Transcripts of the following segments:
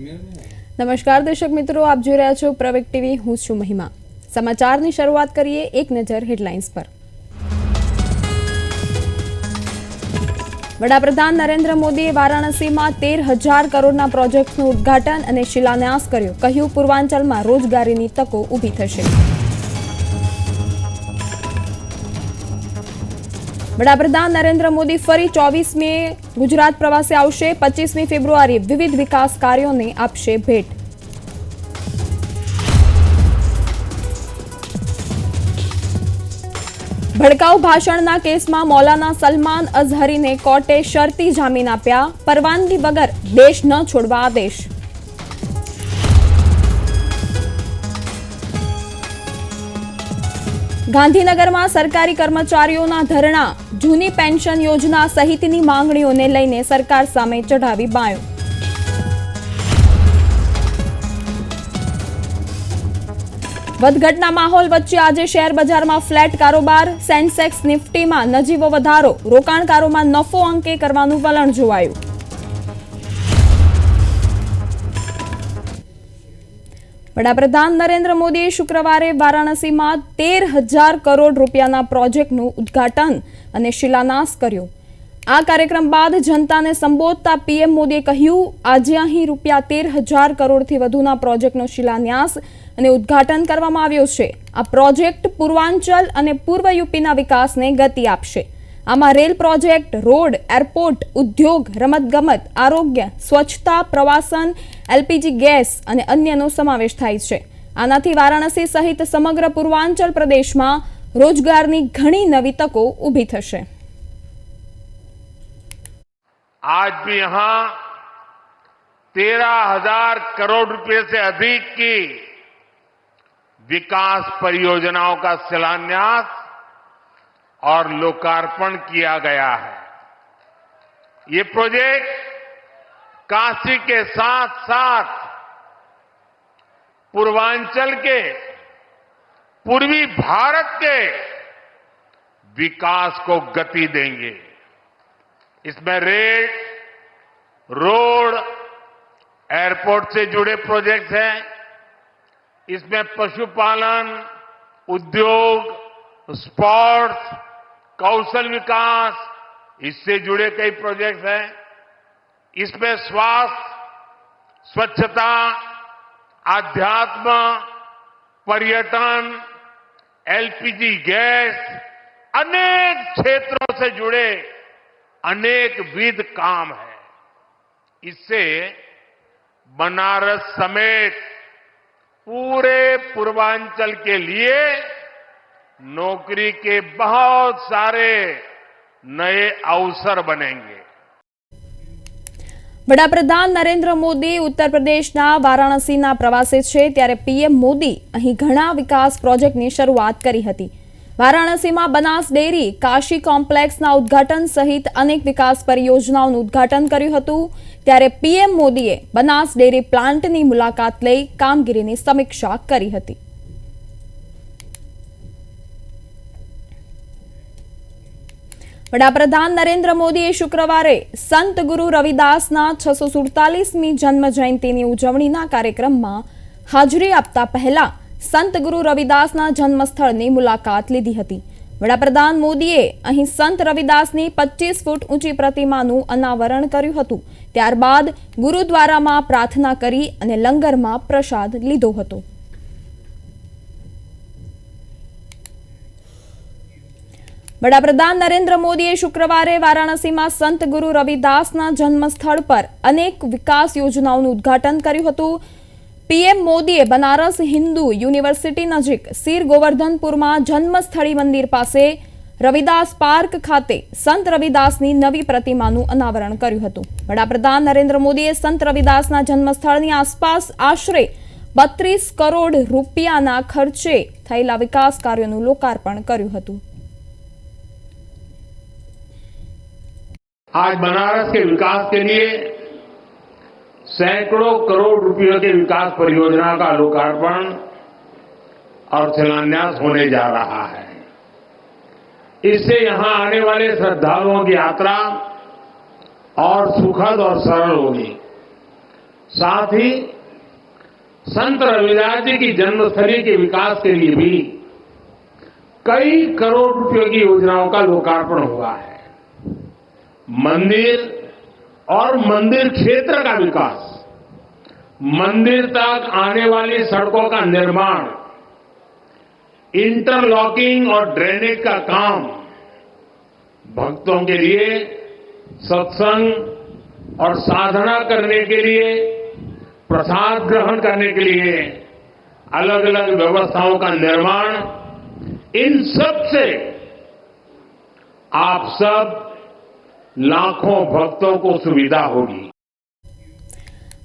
નમસ્કાર દર્શક મિત્રો, આપ જોઈ રહ્યા છો પ્રવેક ટીવી, હું છું મહિમા. સમાચારની શરૂઆત કરીએ એક નજર હેડલાઇન્સ પર. વડાપ્રધાન નરેન્દ્ર મોદીએ વારાણસીમાં તેર હજાર કરોડના પ્રોજેક્ટનું ઉદ્ઘાટન અને શિલાન્યાસ કર્યો. કહ્યું, પૂર્વાંચલમાં રોજગારીની તકો ઊભી થશે. વડાપ્રધાન નરેન્દ્ર મોદી ફરી ચોવીસમી ગુજરાત પ્રવાસે આવશે, પચીસમી ફેબ્રુઆરી વિવિધ વિકાસ કાર્યોને આપશે ભેટ. ભડકાઉ ભાષણના કેસમાં મૌલાના સલમાન અઝહરીને કોર્ટે શરતી જામીન આપ્યા, પરવાનગી વગર દેશ ન છોડવા આદેશ. ગાંધીનગરમાં સરકારી કર્મચારીઓના ધરણા, જૂની પેન્શન યોજના સહિતની માંગણીઓને લઈને સરકાર સામે ચઢાવી બાયો. વધઘટના માહોલ વચ્ચે આજે શેર બજારમાં ફ્લેટ કારોબાર, સેન્સેક્સ, નિફ્ટીમાં નજીવો વધારો, રોકાણકારોમાં નફો અંકે કરવાનું વલણ જોવાયું. વડાપ્રધાન નરેન્દ્ર મોદીએ શુક્રવારે વારાણસીમાં તેર હજાર કરોડ રૂપિયાના પ્રોજેક્ટનું ઉદ્ઘાટન અને શિલાન્યાસ કર્યો. આ કાર્યક્રમ બાદ જનતાને સંબોધતા પીએમ મોદીએ કહ્યું, આજે અહીં રૂપિયા તેર હજાર કરોડથી વધુના પ્રોજેક્ટનો શિલાન્યાસ અને ઉદ્ઘાટન કરવામાં આવ્યો છે. આ પ્રોજેક્ટ પૂર્વાંચલ અને પૂર્વ યુપીના વિકાસને ગતિ આપશે. આમાં રેલ પ્રોજેક્ટ રોડ એરપોર્ટ ઉદ્યોગ રમતગમત આરોગ્ય સ્વચ્છતા પ્રવાસન એલપીજી ગેસ અને અન્યનો સમાવેશ થાય છે આનાથી વારાણસી સહિત સમગ્ર પૂર્વાંચલ પ્રદેશમાં રોજગારની ઘણી નવી તકો ઊભી થશે आज भी यहां तेरह हजार करोड़ रुपए से अधिक की विकास परियोजनाओं का शिलान्यास और लोकार्पण किया गया है। ये प्रोजेक्ट काशी के साथ साथ पूर्वांचल के, पूर्वी भारत के विकास को गति देंगे। इसमें रेल, रोड, एयरपोर्ट से जुड़े प्रोजेक्ट हैं। इसमें पशुपालन, उद्योग स्पोर्ट्स कौशल विकास, इससे जुड़े कई प्रोजेक्ट हैं। इसमें स्वास्थ्य, स्वच्छता, आध्यात्म, पर्यटन, एलपीजी गैस, अनेक क्षेत्रों से जुड़े अनेक विध काम है। इससे बनारस समेत पूरे पूर्वांचल के लिए नौकरी के बहुत सारे नए अवसर बनेंगे વડાપ્રધાન નરેન્દ્ર મોદી ઉત્તર પ્રદેશના વારાણસીના પ્રવાસે છે ત્યારે પીએમ મોદી અહીં ઘણા વિકાસ પ્રોજેક્ટની શરૂઆત કરી હતી વારાણસીમાં બનાસ ડેરી કાશી કોમ્પ્લેક્સના ઉદ્ઘાટન સહિત અનેક વિકાસ પરિયોજનાઓનું ઉદ્ઘાટન કર્યું હતું ત્યારે પીએમ મોદીએ બનાસ ડેરી પ્લાન્ટની મુલાકાત લઈ કામગીરીની સમીક્ષા કરી હતી વડાપ્રધાન નરેન્દ્ર મોદીએ શુક્રવારે સંત ગુરુ રવિદાસના છસો સુડતાલીસમી જન્મ જયંતિની ઉજવણીના કાર્યક્રમમાં હાજરી આપતા પહેલા સંત ગુરુ રવિદાસના જન્મસ્થળની મુલાકાત લીધી હતી. વડાપ્રધાન મોદીએ અહીં સંત રવિદાસની પચીસ ફૂટ ઊંચી પ્રતિમાનું અનાવરણ કર્યું હતું. ત્યારબાદ ગુરુદ્વારામાં પ્રાર્થના કરી અને લંગરમાં પ્રસાદ લીધો હતો. વડાપ્રધાન નરેન્દ્ર મોદીએ શુક્રવારે વારાણસીમાં સંત ગુરુ રવિદાસના જન્મસ્થળ પર અનેક વિકાસ યોજનાઓનું ઉદ્ઘાટન કર્યું હતું. પીએમ મોદીએ બનારસ હિન્દુ યુનિવર્સિટી નજીક સીર ગોવર્ધનપુરમાં જન્મસ્થળી મંદિર પાસે રવિદાસ પાર્ક ખાતે સંત રવિદાસની નવી પ્રતિમાનું અનાવરણ કર્યું હતું. વડાપ્રધાન નરેન્દ્ર મોદીએ સંત રવિદાસના જન્મસ્થળની આસપાસ આશરે બત્રીસ કરોડ રૂપિયાના ખર્ચે થયેલા વિકાસ કાર્યોનું લોકાર્પણ કર્યું હતું. आज बनारस के विकास के लिए सैकड़ों करोड़ रुपयों के विकास परियोजना का लोकार्पण और शिलान्यास होने जा रहा है। इससे यहाँ आने वाले श्रद्धालुओं की यात्रा और सुखद और सरल होगी। साथ ही संत रविदास जी की जन्मस्थली के विकास के लिए भी कई करोड़ रुपयों की योजनाओं का लोकार्पण हुआ है। मंदिर और मंदिर क्षेत्र का विकास। मंदिर तक आने वाली सड़कों का निर्माण इंटरलॉकिंग और ड्रेनेज का काम भक्तों के लिए, सत्संग और साधना करने के लिए, प्रसाद ग्रहण करने के लिए अलग अलग व्यवस्थाओं का निर्माण। इन सबसे आप सब લાખો ભક્તો કો સુવિધા હોગી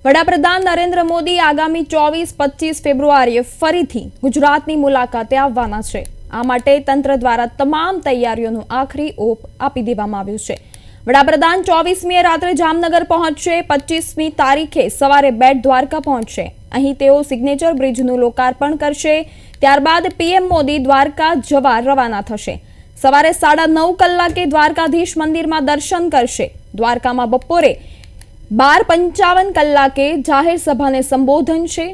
વડાપ્રધાન નરેન્દ્ર મોદી આગામી ચોવીસ, પચીસ ફેબ્રુઆરીએ ફરીથી ગુજરાતની મુલાકાતે આવવાના છે. આ માટે તંત્ર દ્વારા તમામ તૈયારીઓનું આખરી ઓપ આપી દેવામાં આવ્યું છે. વડાપ્રધાન ચોવીસમીએ રાત્રે જામનગર પહોંચશે, પચીસમી તારીખે સવારે બેટ દ્વારકા પહોંચશે. અહીં તેઓ સિગ્નેચર બ્રિજનું લોકાર્પણ કરશે. ત્યારબાદ પીએમ મોદી દ્વારકા જવા રવાના થશે. સવારે સાડા નવ કલાકે દ્વારકાધીશ મંદિરમાં દર્શન કરશે. દ્વારકામાં બપોરે બાર પંચાવન કલાકે જાહેર સભાને સંબોધન છે.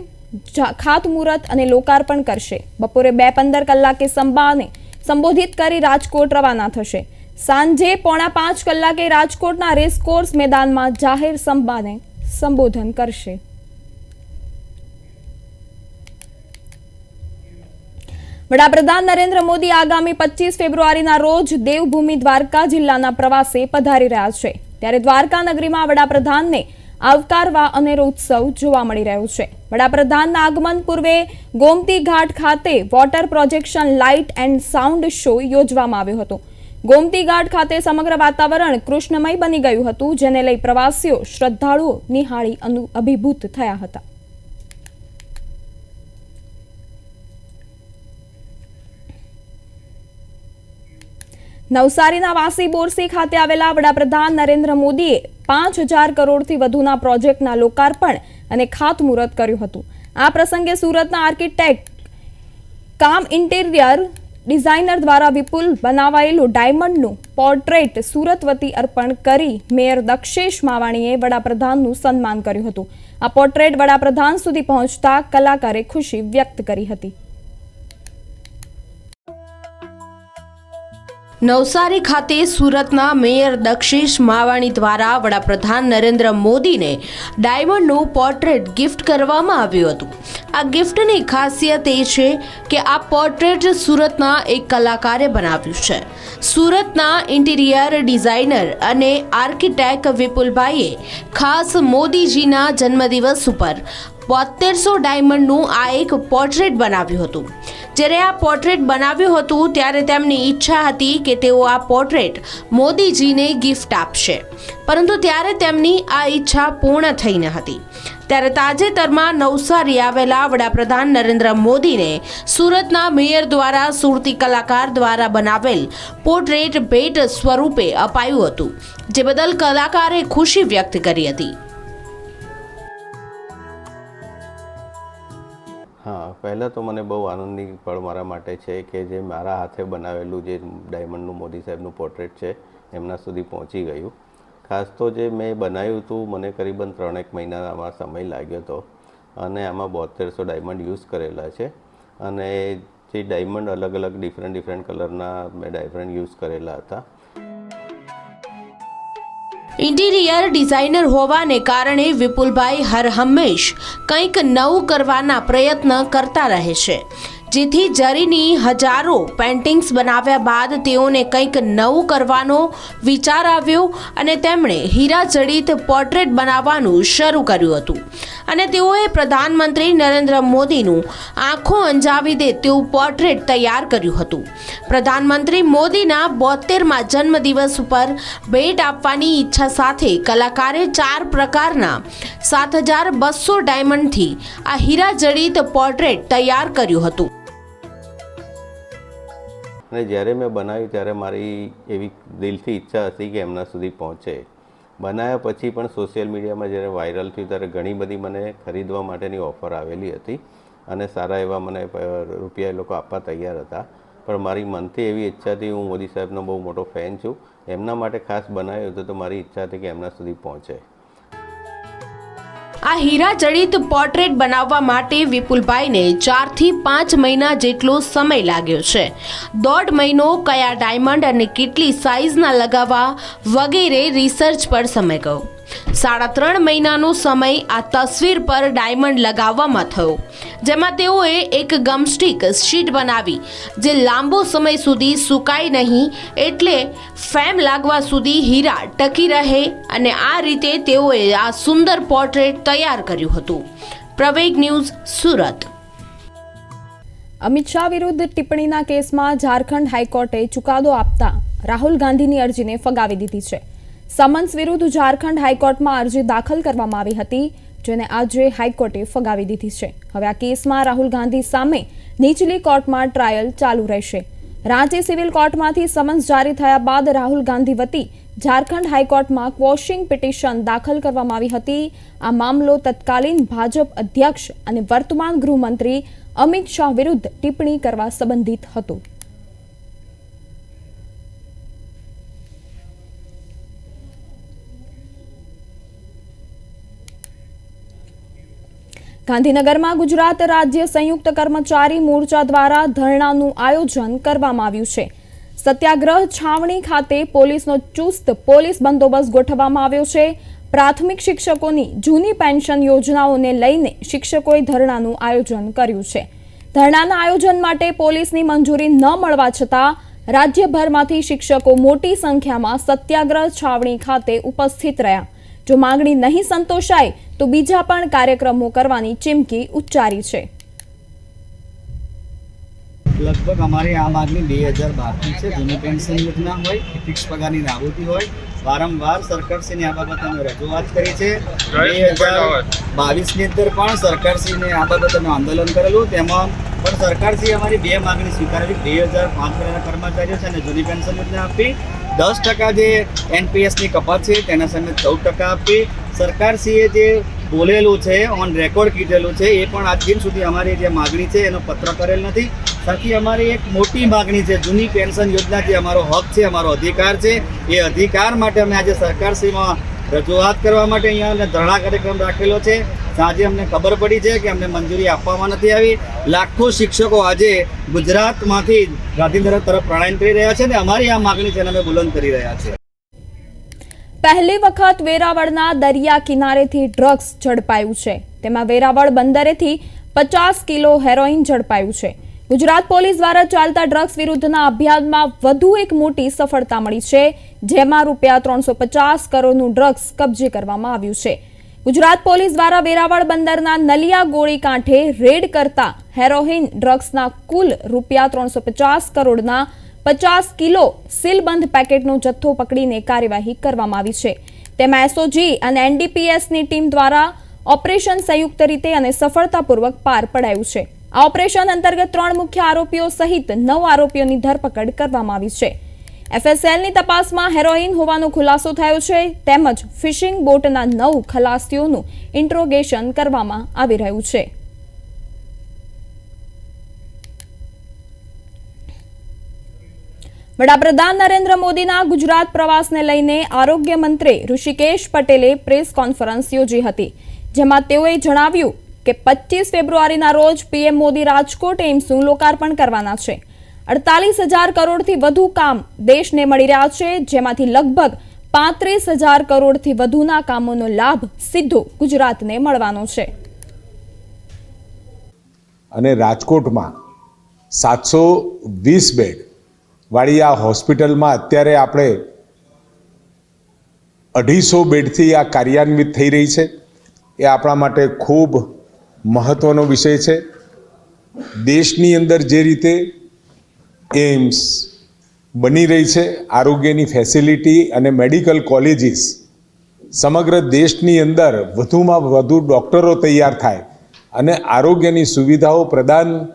ખાતમુહૂર્ત અને લોકાર્પણ કરશે. બપોરે બે પંદર કલાકે સંભાને સંબોધિત કરી રાજકોટ રવાના થશે. સાંજે પોણા પાંચ કલાકે રાજકોટના રેસકોર્સ મેદાનમાં જાહેર સંબાને સંબોધન કરશે. વડાપ્રધાન નરેન્દ્ર મોદી આગામી પચીસ ફેબ્રુઆરીના રોજ દેવભૂમિ દ્વારકા જિલ્લાના પ્રવાસે પધારી રહ્યા છે. ત્યારે દ્વારકા નગરીમાં વડાપ્રધાનને આવકારવા અનેરો ઉત્સવ જોવા મળી રહ્યો છે. વડાપ્રધાનના આગમન પૂર્વે ગોમતી ઘાટ ખાતે water projection light and sound show યોજવામાં આવ્યો હતો. ગોમતી ઘાટ ખાતે સમગ્ર વાતાવરણ કૃષ્ણમય બની ગયું હતું, જેને લઈ પ્રવાસીઓ શ્રદ્ધાળુઓ નિહાળી અનુ અભિભૂત થયા હતા. નવસારીના વાસી બોરસી ખાતે આવેલા વડાપ્રધાન નરેન્દ્ર મોદીએ પાંચ હજાર કરોડથી વધુના પ્રોજેક્ટના લોકાર્પણ અને ખાતમુહૂર્ત કર્યું હતું. આ પ્રસંગે સુરતના આર્કિટેક્ટ, કામ ઇન્ટિરિયર ડિઝાઇનર દ્વારા વિપુલ બનાવાયેલું ડાયમંડનું પોર્ટ્રેટ સુરત વતી અર્પણ કરી મેયર દક્ષેશ માવાણીએ વડાપ્રધાનનું સન્માન કર્યું હતું. આ પોર્ટ્રેટ વડાપ્રધાન સુધી પહોંચતા કલાકારે ખુશી વ્યક્ત કરી હતી. નવસારી ખાતે સુરતના મેયર દક્ષિશ માવાણી દ્વારા વડાપ્રધાન નરેન્દ્ર મોદીને ડાયમંડનું પોર્ટ્રેટ ગિફ્ટ કરવામાં આવ્યું હતું. આ ગિફ્ટની ખાસિયત એ છે કે આ પોર્ટ્રેટ સુરતના એક કલાકારે બનાવ્યું છે. સુરતના ઇન્ટિરિયર ડિઝાઇનર અને આર્કિટેક્ટ વિપુલભાઈએ ખાસ મોદીજીના જન્મદિવસ ઉપર બોતેરસો ડાયમંડનું આ એક પોર્ટ્રેટ બનાવ્યું હતું. જ્યારે આ પોર્ટ્રેટ બનાવ્યું હતું ત્યારે તેમની ઈચ્છા હતી કે તેઓ આ પોર્ટ્રેટ મોદીજીને ગિફ્ટ આપશે. પરંતુ ત્યારે તેમની આ ઈચ્છા પૂર્ણ થઈ ન હતી. ત્યારે તાજેતરમાં નવસારી આવેલા વડાપ્રધાન નરેન્દ્ર મોદીને સુરતના મેયર દ્વારા સુરતી કલાકાર દ્વારા બનાવેલ પોર્ટ્રેટ ભેટ સ્વરૂપે અપાયું હતું, જે બદલ કલાકારે ખુશી વ્યક્ત કરી હતી. હા, પહેલાં તો મને બહુ આનંદની પળ મારા માટે છે કે જે મારા હાથે બનાવેલું જે ડાયમંડનું મોદી સાહેબનું પોર્ટ્રેટ છે, એમના સુધી પહોંચી ગયું. ખાસ તો જે મેં બનાવ્યું હતું, મને કરીબન ત્રણેક મહિના આમાં સમય લાગ્યો હતો અને આમાં બોતેરસો ડાયમંડ યુઝ કરેલા છે. અને જે ડાયમંડ અલગ અલગ ડિફરન્ટ ડિફરન્ટ કલરના મેં ડાયમંડ યુઝ કરેલા હતા. ઇન્ટિરિયર ડિઝાઇનર હોવાને કારણે વિપુલભાઈ હર હંમેશ કંઈક નવું કરવાના પ્રયત્ન કરતા રહે છે. જેથી જરીની હજારો પેન્ટિંગ્સ બનાવ્યા બાદ તેઓને કંઈક નવું કરવાનો વિચાર આવ્યો અને તેમણે હીરા જડિત પોર્ટ્રેટ બનાવવાનું શરૂ કર્યું હતું. અને તેઓએ પ્રધાનમંત્રી નરેન્દ્ર મોદીનું આંખો અંજાવી દે તેવું પોર્ટ્રેટ તૈયાર કર્યું હતું. પ્રધાનમંત્રી મોદીના બોતેરમાં જન્મદિવસ ઉપર ભેટ આપવાની ઈચ્છા સાથે કલાકારે ચાર પ્રકારના સાત હજાર બસો ડાયમંડથી આ હીરા જડિત પોર્ટ્રેટ તૈયાર કર્યું હતું. અને જ્યારે મેં બનાવ્યું ત્યારે મારી એવી દિલથી ઈચ્છા હતી કે એમના સુધી પહોંચે. બનાવ્યા પછી પણ સોશિયલ મીડિયામાં જ્યારે વાયરલ થયું ત્યારે ઘણી બધી મને ખરીદવા માટેની ઓફર આવેલી હતી અને સારા એવા મને રૂપિયા એ લોકો આપવા તૈયાર હતા. પણ મારી મનથી એવી ઈચ્છા હતી, હું મોદી સાહેબનો બહુ મોટો ફેન છું. એમના માટે ખાસ બનાવ્યું હતું તો મારી ઈચ્છા હતી કે એમના સુધી પહોંચે. આ હીરા જડિત પોર્ટ્રેટ બનાવવા માટે વિપુલભાઈને ચારથી પાંચ મહિના જેટલો સમય લાગ્યો છે. દોઢ મહિનો કયા ડાયમંડ અને કેટલી સાઇઝના લગાવવા વગેરે રિસર્ચ પર સમય ગયો. સાડા ત્રણ મહિનાનો સમય આ તસવીર પર ડાયમંડ લગાવવામાં થયો. જેમાં તેઓએ એક ગમસ્ટિક શીટ બનાવી, જે લાંબો સમય સુધી સુકાય નહીં એટલે ફેમ લાગવા સુધી હીરા ટકી રહે અને આ રીતે તેઓએ આ સુંદર પોર્ટ્રેટ તૈયાર કર્યું હતું. પ્રવેગ ન્યૂઝ, સુરત. અમિત શાહ વિરુદ્ધ ટિપ્પણીના કેસમાં ઝારખંડ હાઈકોર્ટે ચુકાદો આપતા રાહુલ ગાંધીની અરજીને ફગાવી દીધી છે. સમન્સ વિરુદ્ધ ઝારખંડ હાઈકોર્ટમાં અરજી દાખલ કરવામાં આવી હતી, જેને આજે હાઈકોર્ટે ફગાવી દીધી છે. હવે આ કેસમાં રાહુલ ગાંધી સામે નીચલી કોર્ટમાં ટ્રાયલ ચાલુ રહેશે. રાંચી સિવિલ કોર્ટમાંથી સમન્સ જારી થયા બાદ રાહુલ ગાંધી વતી ઝારખંડ હાઈકોર્ટમાં ક્વોશિંગ પિટિશન દાખલ કરવામાં આવી હતી. આ મામલો તત્કાલીન ભાજપ અધ્યક્ષ અને વર્તમાન ગૃહમંત્રી અમિત શાહ વિરુદ્ધ ટિપ્પણી કરવા સંબંધિત હતો. ગાંધીનગરમાં ગુજરાત રાજ્ય સંયુક્ત કર્મચારી મોરચા દ્વારા ધરણાનું આયોજન કરવામાં આવ્યું છે. સત્યાગ્રહ છાવણી ખાતે પોલીસનો ચુસ્ત પોલીસ બંદોબસ્ત ગોઠવવામાં આવ્યો છે. પ્રાથમિક શિક્ષકોની જૂની પેન્શન યોજનાઓને લઈને શિક્ષકોએ ધરણાનું આયોજન કર્યું છે. ધરણાના આયોજન માટે પોલીસની મંજૂરી ન મળવા છતાં રાજ્યભરમાંથી શિક્ષકો મોટી સંખ્યામાં સત્યાગ્રહ છાવણી ખાતે ઉપસ્થિત રહ્યા. જો માંગણી નહીં સંતોષાય તો બીજા પણ કાર્યક્રમો કરવાની ચીમકી ઉચ્ચારી છે. લગભગ અમારી આમ આદમી બે હજાર બારથી છે. જૂની પેન્શન યોજના હોય ફિક્સ પગારની નાબૂદી હોય વારંવાર સરકારશ્રીને આ બાબતે અમે રજૂઆત કરી છે. બે હજાર બાવીસની અંદર પણ સરકારશ્રીને આ બાબતે અમે આંદોલન કરેલું. તેમાં પણ સરકારશ્રીએ અમારી બે માગણી સ્વીકારેલી બે હજાર પાંચ કર્મચારીઓ છે અને જૂની પેન્શન યોજના આપી. દસ ટકા જે એનપીએસની કપાત છે, તેના સામે ચૌદ ટકા આપી સરકારશ્રીએ જે બોલેલું છે ઓન રેકોર્ડ કીધેલું છે, એ પણ આજ સુધી અમારી જે માગણી છે, એનો પત્ર કરેલ નથી. સાથી અમારી એક મોટી માગણી છે, જૂની પેન્શન યોજના જે અમારો હક છે, અમારો અધિકાર છે, એ અધિકાર માટે અમે આજે સરકારશ્રીમાં રજૂઆત કરવા માટે અહીંયા ધરણા કાર્યક્રમ રાખેલો છે. સાંજે અમને ખબર પડી છે કે અમને મંજૂરી આપવામાં નથી આવી. લાખો શિક્ષકો આજે ગુજરાતમાંથી ગાંધીનગર તરફ પ્રણાયન કરી રહ્યા છે અને અમારી આ માગણી છે અમે બુલંદ કરી રહ્યા છે પહેલી વખત વેરાવળના દરિયા કિનારેથી ડ્રગ્સ ઝડપાયું છે. તેમાં વેરાવળ બંદરેથી પચાસ કિલો હેરોઇન ઝડપાયું છે. ગુજરાત પોલીસ દ્વારા ચાલતા ડ્રગ્સ વિરુદ્ધના અભિયાનમાં વધુ એક મોટી સફળતા મળી છે, જેમાં રૂપિયા ત્રણસો પચાસ કરોડનું ડ્રગ્સ કબજે કરવામાં આવ્યું છે. ગુજરાત પોલીસ દ્વારા વેરાવળ બંદરના નલિયા ગોળી કાંઠે રેડ કરતા હેરોઇન ડ્રગ્સના કુલ રૂપિયા ત્રણસો પચાસ કરોડના પચાસ કિલો સીલબંધ પેકેટનો જથ્થો પકડીને કાર્યવાહી કરવામાં આવી છે. તેમાં એસઓજી અને એનડીપીએસની ટીમ દ્વારા ઓપરેશન સંયુક્ત રીતે અને સફળતાપૂર્વક પાર પડાયું છે. આ ઓપરેશન અંતર્ગત ત્રણ મુખ્ય આરોપીઓ સહિત નવ આરોપીઓની ધરપકડ કરવામાં આવી છે. એફએસએલની તપાસમાં હેરોઇન હોવાનો ખુલાસો થયો છે. તેમજ ફિશિંગ બોટના નવ ખલાસીઓનું ઇન્ટ્રોગેશન કરવામાં આવી રહ્યું છે. વડાપ્રધાન નરેન્દ્ર મોદીના ગુજરાત પ્રવાસને લઈને આરોગ્ય મંત્રી ઋષિકેશ પટેલે પ્રેસ કોન્ફરન્સ યોજી હતી. જેમાં તેઓએ જણાવ્યું કે પચીસ ફેબ્રુઆરીના રોજ પીએમ મોદી રાજકોટ એમ્સનું લોકાર્પણ કરવાના છે. અડતાલીસ હજાર કરોડથી વધુ કામ દેશને મળી રહ્યા છે, જેમાંથી લગભગ પાંત્રીસ હજાર કરોડથી વધુના કામોનો લાભ સીધો ગુજરાતને મળવાનો છે. અને રાજકોટમાં સાતસો વીસ બેડ વાળી આ હોસ્પિટલમાં અત્યારે આપણે અઢીસો બેડથી આ કાર્યાન્વિત થઈ રહી છે. એ આપણા માટે ખૂબ મહત્ત્વનો વિષય છે. દેશની અંદર જે રીતે એમ્સ બની રહી છે. આરોગ્યની ફેસિલિટી અને મેડિકલ કોલેજીસ સમગ્ર દેશની અંદર વધુમાં વધુ ડૉક્ટરો તૈયાર થાય અને આરોગ્યની સુવિધાઓ પ્રદાન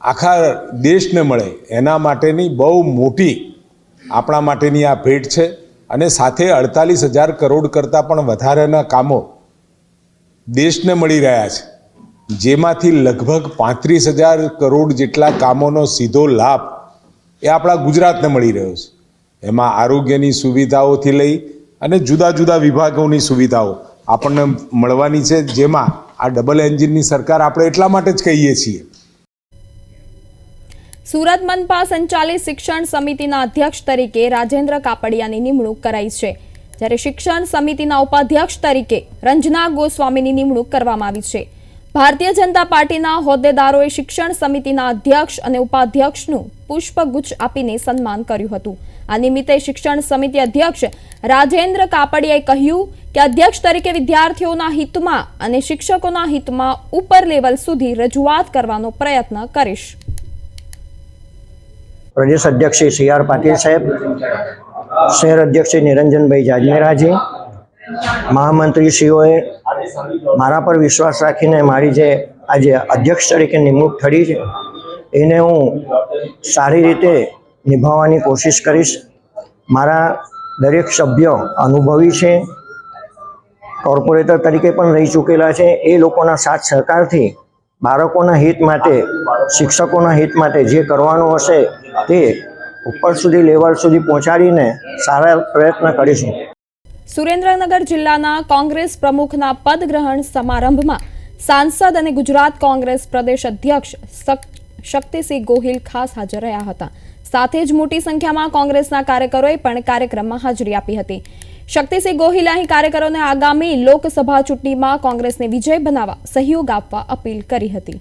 આખા દેશને મળે. એના માટેની બહુ મોટી આપણા માટેની આ ભેટ છે અને સાથે અડતાલીસ હજાર કરોડ કરતાં પણ વધારેના કામો દેશને મળી રહ્યા છે. જેમાંથી લગભગ પાંત્રીસ હજાર કરોડ જેટલા કામોનો સીધો લાભ એ આપણા ગુજરાતને મળી રહ્યો છે. એમાં આરોગ્યની સુવિધાઓથી લઈ અને જુદા જુદા વિભાગોની સુવિધાઓ આપણને મળવાની છે, જેમાં આ ડબલ એન્જિનની સરકાર આપણે એટલા માટે જ કહીએ છીએ. સુરત મનપા સંચાલિત શિક્ષણ સમિતિના અધ્યક્ષ તરીકે રાજેન્દ્ર કાપડિયાની નિમણૂક કરાઈ છે. જ્યારે શિક્ષણ સમિતિના ઉપાધ્યક્ષ તરીકે રંજના ગોસ્વામીની નિમણૂક કરવામાં આવી છે. ભારતીય જનતા પાર્ટીના હોદ્દેદારોએ શિક્ષણ સમિતિના અધ્યક્ષ અને ઉપાધ્યક્ષનું પુષ્પગુચ્છ આપીને સન્માન કર્યું હતું. આ નિમિત્તે શિક્ષણ સમિતિ અધ્યક્ષ રાજેન્દ્ર કાપડિયાએ કહ્યું કે અધ્યક્ષ તરીકે વિદ્યાર્થીઓના હિતમાં અને શિક્ષકોના હિતમાં ઉપર લેવલ સુધી રજૂઆત કરવાનો પ્રયત્ન કરીશ. પ્રદેશ અધ્યક્ષ શ્રી સી આર પાટીલ સાહેબ, શહેર અધ્યક્ષ શ્રી નિરંજનભાઈ જાજમેરાજી, મહામંત્રીશ્રીઓએ મારા પર વિશ્વાસ રાખીને મારી જે આજે અધ્યક્ષ તરીકે નિમણૂક થઈ છે, એને હું સારી રીતે નિભાવવાની કોશિશ કરીશ. મારા દરેક સભ્ય અનુભવી છે, કોર્પોરેટર તરીકે પણ રહી ચૂકેલા છે. એ લોકોના સાથ સહકારથી બાળકોના હિત માટે, શિક્ષકોના હિત માટે જે કરવાનું હશે તે ઉપર સુધી, લેવલ સુધી પહોંચાડીને સારા પ્રયત્ન કરીશું. સુરેન્દ્રનગર જિલ્લાના કોંગ્રેસ પ્રમુખના પદગ્રહણ સમારંભમાં સાંસદ અને ગુજરાત કોંગ્રેસ પ્રદેશ અધ્યક્ષ શક્તિસિંહ ગોહિલ ખાસ હાજર રહ્યા હતા. સાથે જ મોટી સંખ્યામાં કોંગ્રેસના કાર્યકરોએ પણ કાર્યક્રમમાં હાજરી આપી હતી. શક્તિસિંહ ગોહિલે અહીં કાર્યકરોને આગામી લોકસભા ચૂંટણીમાં કોંગ્રેસને વિજય બનાવવા સહયોગ આપવા અપીલ કરી હતી.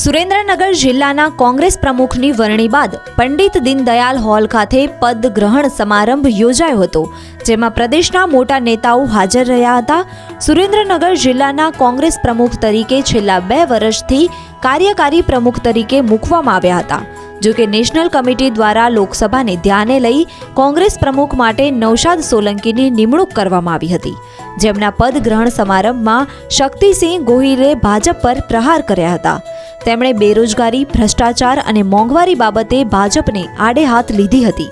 સુરેન્દ્રનગર જિલ્લાના કોંગ્રેસ પ્રમુખની વરણી બાદ પંડિત દીનદયાલ હોલ ખાતે પદ ગ્રહણ સમારંભ યોજાયો હતો, જેમાં પ્રદેશના મોટા નેતાઓ હાજર રહ્યા હતા. સુરેન્દ્રનગર જિલ્લાના કોંગ્રેસ પ્રમુખ તરીકે છેલ્લા બે વર્ષથી કાર્યકારી પ્રમુખ તરીકે મૂકવામાં આવ્યા હતા. જો કે નેશનલ કમિટી દ્વારા લોકસભાને ધ્યાને લઈ કોંગ્રેસ પ્રમુખ માટે નૌશાદ સોલંકીની નિમણૂક કરવામાં આવી હતી. જેમના પદ ગ્રહણ સમારંભમાં શક્તિસિંહ ગોહિલે ભાજપ પર પ્રહાર કર્યા હતા. તેમણે બેરોજગારી, ભ્રષ્ટાચાર અને મોંઘવારી બાબતે ભાજપને આડે હાથ લીધી હતી.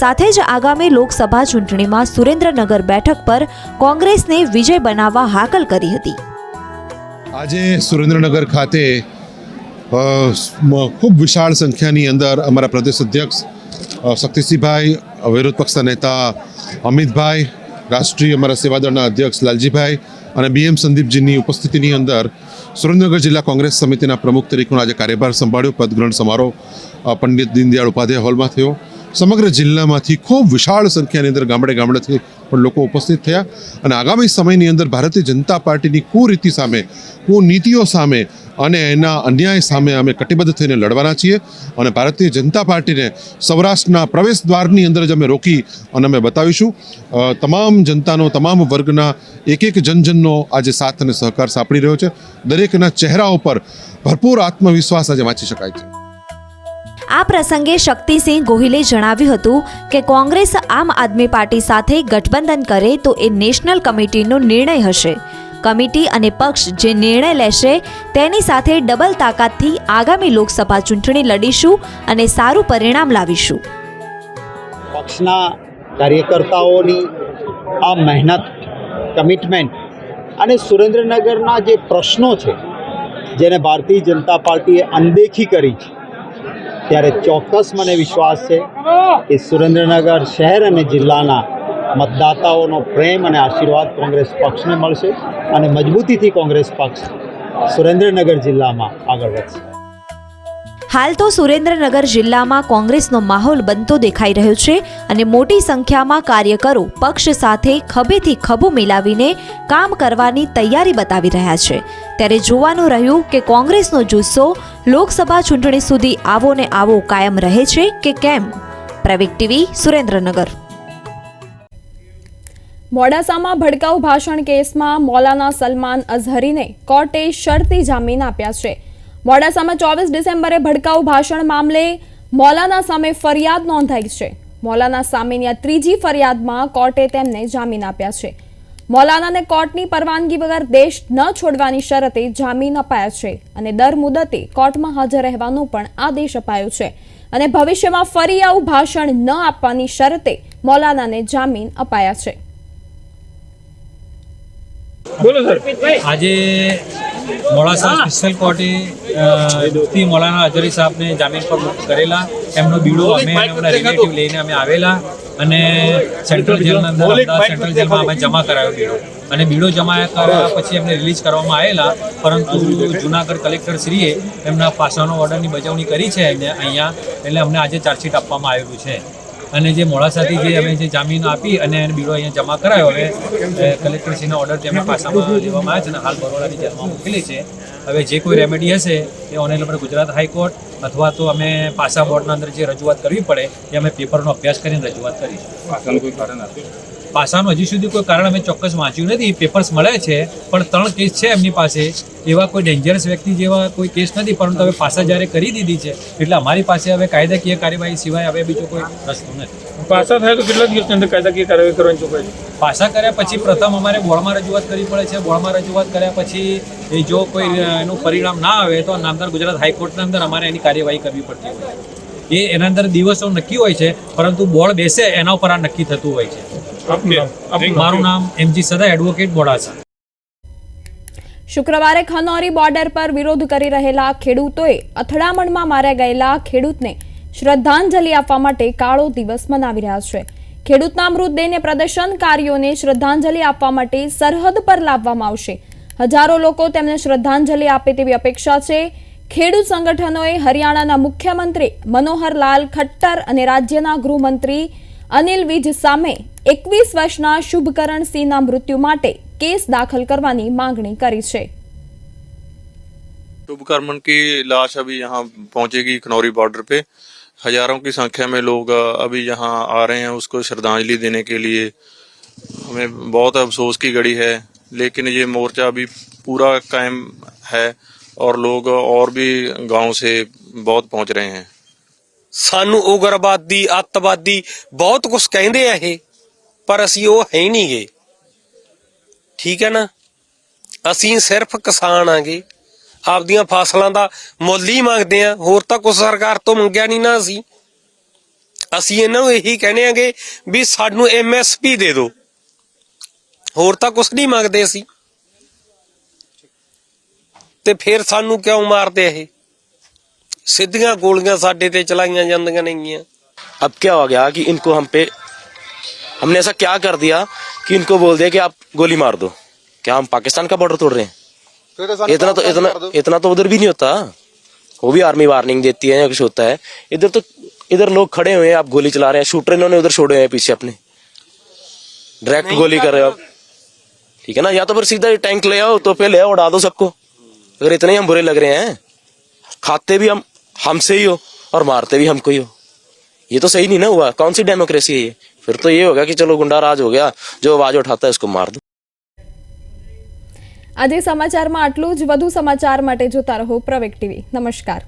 સાથે જ આગામી લોકસભા ચૂંટણીમાં સુરેન્દ્રનગર બેઠક પર કોંગ્રેસને વિજય બનાવવા હાકલ કરી હતી. આજે સુરેન્દ્રનગર ખાતે ખૂબ વિશાળ સંખ્યાની અંદર અમારા પ્રદેશ અધ્યક્ષ શક્તિસિંહભાઈ વિરોધ પક્ષના નેતા અમિતભાઈ, રાષ્ટ્રીય અમારા સેવાદળના અધ્યક્ષ લાલજીભાઈ અને બીએમ સંદીપજીની ઉપસ્થિતિની અંદર સુરેન્દ્રનગર જિલ્લા કોંગ્રેસ સમિતિના પ્રમુખ તરીકેનો આજે કાર્યભાર સંભાળ્યો. પદગ્રહણ સમારોહ પંડિત દીનદયાળ ઉપાધ્યાય હોલમાં થયો. સમગ્ર જિલ્લામાંથી ખૂબ વિશાળ સંખ્યાની અંદર ગામડે ગામડેથી પણ લોકો ઉપસ્થિત થયા. અને આગામી સમયની અંદર ભારતીય જનતા પાર્ટીની કુરીતિ સામે, કુનીતિઓ સામે અને એના અન્યાય સામે અમે કટિબદ્ધ થઈને લડવાના છીએ અને ભારતીય જનતા પાર્ટીને સૌરાષ્ટ્રના પ્રવેશ દ્વારની અંદર જ અમે રોકી અને અમે બતાવીશું. તમામ જનતાનો, તમામ વર્ગના એક એક જનજનનો આજે સાથ અને સહકાર સાંપડી રહ્યો છે. દરેકના ચહેરા ઉપર ભરપૂર આત્મવિશ્વાસ આજે વાંચી શકાય છે. આ પ્રસંગે શક્તિસિંહ ગોહિલે જણાવ્યું હતું કે કોંગ્રેસ આમ આદમી પાર્ટી સાથે ગઠબંધન કરે તો એ નેશનલ કમિટીનો નિર્ણય હશે. કમિટી અને પક્ષ જે નિર્ણય લેશે તેની સાથે ડબલ તાકાતથી આગામી લોકસભા ચૂંટણી લડીશું અને સારું પરિણામ લાવીશું. પક્ષના કાર્યકર્તાઓની આ મહેનત કમિટમેન્ટ અને સુરેન્દ્રનગરના જે પ્રશ્નો છે, જેને ભારતીય જનતા પાર્ટીએ અનદેખી કરી છે, ત્યારે ચોક્કસ મને વિશ્વાસ છે કે સુરેન્દ્રનગર શહેર અને જિલ્લાના મતદાતાઓનો પ્રેમ અને આશીર્વાદ કોંગ્રેસ પક્ષને મળશે અને મજબૂતીથી કોંગ્રેસ પક્ષ સુરેન્દ્રનગર જિલ્લામાં આગળ વધશે. હાલ તો સુરેન્દ્રનગર જિલ્લામાં કોંગ્રેસનો માહોલ બનતો દેખાઈ રહ્યો છે અને મોટી સંખ્યામાં કાર્યકરો પક્ષ સાથે ખભેથી ખભો મિલાવીને કામ કરવાની તૈયારી બતાવી રહ્યા છે. ત્યારે જોવાનું રહ્યું કે કોંગ્રેસનો જુસ્સો લોકસભા ચૂંટણી સુધી આવો ને આવો કાયમ રહે છે કે કેમ? પ્રવેક ટીવી, સુરેન્દ્રનગર. મોડાસામાં ભડકાઉ ભાષણ કેસમાં મૌલાના સલમાન અઝહરીને કોર્ટે શરતી જામીન આપ્યા છે. મોડાસામાં ચોવીસ ડિસેમ્બરે ભડકાઉ ભાષણ મામલે મૌલાના સામે ફરિયાદ નોંધાઈ છે. મૌલાના સામેની આ ત્રીજી ફરિયાદમાં કોર્ટે તેમને જામીન આપ્યા છે. મૌલાનાને કોર્ટની પરવાનગી વગર દેશ ન છોડવાની શરતે જામીન અપાયા છે અને દર મુદતે કોર્ટમાં હાજર રહેવાનો પણ આદેશ અપાયો છે અને ભવિષ્યમાં ફરી આવું ભાષણ ન આપવાની શરતે મૌલાનાને જામીન અપાયા છે. બોલો સર. આજે મોડાસા સ્પેશિયલ કોર્ટે મુફતી મૌલાના અજરી સાહેબને જામીન પર મુક્ત કરેલા. એમનો બીડો અમે એમના રિલેટિવ લઈને અમે આવેલા અને સેન્ટ્રલ જેલના અંદર અમદાવાદ સેન્ટ્રલ જેલમાં અમે જમા કરાયો બીડો. અને બીડો જમા કરાયા પછી એમને રિલીઝ કરવામાં આવેલા. પરંતુ જુનાગઢ કલેક્ટર શ્રીએ એમના પાસાનો ઓર્ડરની બજવણી કરી છે એમને અહીંયા એટલે અમને આજે ચાર્જશીટ આપવામાં આવેલું છે. અને જે મોડાસાથી જે અમે જે જામીન આપી અને બીડો અહીંયા જમા કરાયો, હવે કલેક્ટરશ્રીના ઓર્ડર તેમને પાસામાં લેવામાં આવ્યા છે અને હાલ બરોડાની જેલમાં મોકલી છે. હવે જે કોઈ રેમેડી હશે, એ ઓનલાઈન આપણે ગુજરાત હાઈકોર્ટ અથવા તો અમે પાસા બોર્ડના અંદર જે રજૂઆત કરવી પડે, એ અમે પેપરનો અભ્યાસ કરીને રજૂઆત કરીશું. પાસાનું હજી સુધી કોઈ કારણ અમે ચોક્કસ વાંચ્યું નથી. પેપર્સ મળે છે પણ ત્રણ કેસ છે એમની પાસે. એવા કોઈ ડેન્જરસ વ્યક્તિ જેવા કોઈ કેસ નથી પરંતુ હવે પાસા જ્યારે કરી દીધી છે એટલે અમારી પાસે હવે કાયદાકીય કાર્યવાહી સિવાય હવે બીજો કોઈ રસ્તો નથી. પાસા થાય તો કેટલા દિવસની અંદર કાયદાકીય કાર્યવાહી કરવાની છે? પાસા કર્યા પછી પ્રથમ અમારે બોર્ડમાં રજૂઆત કરવી પડે છે. બોર્ડમાં રજૂઆત કર્યા પછી એ જો કોઈ એનું પરિણામ ના આવે તો નામદાર ગુજરાત હાઈકોર્ટના અંદર અમારે એની કાર્યવાહી કરવી પડતી હોય એ એના અંદર દિવસો નક્કી હોય છે પરંતુ બોર્ડ બેસે એના ઉપર આ નક્કી થતું હોય છે. મારું નામ એમજી સદા એડવોકેટ બોડાસા. શુક્રવારે ખનોરી બોર્ડર પર વિરોધ કરી રહેલા ખેડૂતોએ અથડામણમાં માર્યા ગયેલા ખેડૂતને શ્રદ્ધાંજલિ આપવા માટે કાળો દિવસ મનાવી રહ્યા છે. ખેડૂતના મૃતદેહને પ્રદર્શનકારીઓને શ્રદ્ધાંજલિ આપવા માટે સરહદ પર લાવવામાં આવશે. હજારો લોકો તેમને શ્રદ્ધાંજલિ આપે તેવી અપેક્ષા છે. ખેડૂત સંગઠનોએ હરિયાણાના મુખ્યમંત્રી મનોહરલાલ ખટ્ટર અને રાજ્યના ગૃહમંત્રી અનિલ વિજ સામે એકવીસ વર્ષના શુભકરણ સિંહના મૃત્યુ માટે કેસ દાખલ કરવાની માંગણી કરી की लाश अभी यहाँ पहुंचेगी खनौरी बॉर्डर पे हज़ारों की संख्या में लोग अभी यहाँ आ रहे हैं उसको श्रद्धांजलि देने के लिए हमें बहुत अफसोस की घड़ी है लेकिन ये मोर्चा अभी पूरा कायम है और लोग और भी गाँव से बहुत पहुँच रहे हैं सानू उग्रवादी अतवादी बहुत कुछ कहते हैं। ਪਰ ਅਸੀਂ ਉਹ ਹੈ ਨਹੀਂ ਗੇ ਠੀਕ ਹੈ ਨਾ ਅਸੀਂ ਸਿਰਫ ਕਿਸਾਨ ਆਂਗੇ ਆਪਦੀਆਂ ਫਸਲਾਂ ਦਾ ਮੁੱਲ ਹੀ ਮੰਗਦੇ ਆ ਹੋਰ ਤਾਂ ਕੁਝ ਸਰਕਾਰ ਤੋਂ ਮੰਗਿਆ ਨਹੀਂ ਨਾ ਅਸੀਂ ਅਸੀਂ ਇਹਨਾਂ ਨੂੰ ਇਹੀ ਕਹਿੰਦੇ ਆਂਗੇ ਵੀ ਸਾਨੂੰ ਐਮਐਸਪੀ ਦੇ ਦਿਓ ਹੋਰ ਤਾਂ ਕੁਝ ਨਹੀਂ ਮੰਗਦੇ ਅਸੀਂ ਤੇ ਫਿਰ ਸਾਨੂੰ ਕਿਉਂ ਮਾਰਦੇ ਇਹ ਸਿੱਧੀਆਂ ਗੋਲੀਆਂ ਸਾਡੇ ਤੇ ਚਲਾਈਆਂ ਜਾਂਦੀਆਂ ਨੇਗੀਆਂ अब क्या हो गया कि इनको हम पे हमने ऐसा क्या कर दिया कि इनको बोल दिया कि आप गोली मार दो? क्या हम पाकिस्तान का बॉर्डर तोड़ रहे हैं? इतना तो इतना इतना तो उधर भी नहीं होता। वो भी आर्मी वार्निंग देती है या कुछ होता है। इधर तो इधर लोग खड़े हुए हैं आप गोली चला रहे हैं शूटर इन्होंने उधर छोड़े हुए हैं पीछे अपने। डायरेक्ट गोली कर रहे हो आप। ठीक है ना? या तो फिर सीधा टैंक ले आओ तो फिर ले आओ उड़ा दो सबको। अगर इतने ही हम बुरे लग रहे हैं खाते भी हम हमसे ही हो और मारते भी हमको ही हो। ये तो सही नहीं ना हुआ। कौन सी डेमोक्रेसी है ये? फिर तो ये होगा कि चलो गुंडा राज हो गया जो आवाज उठाता है उसको मार दो આજે સમાચારમાં આટલું જ વધુ સમાચાર માટે જોતા રહો પ્રવેક ટીવી નમસ્કાર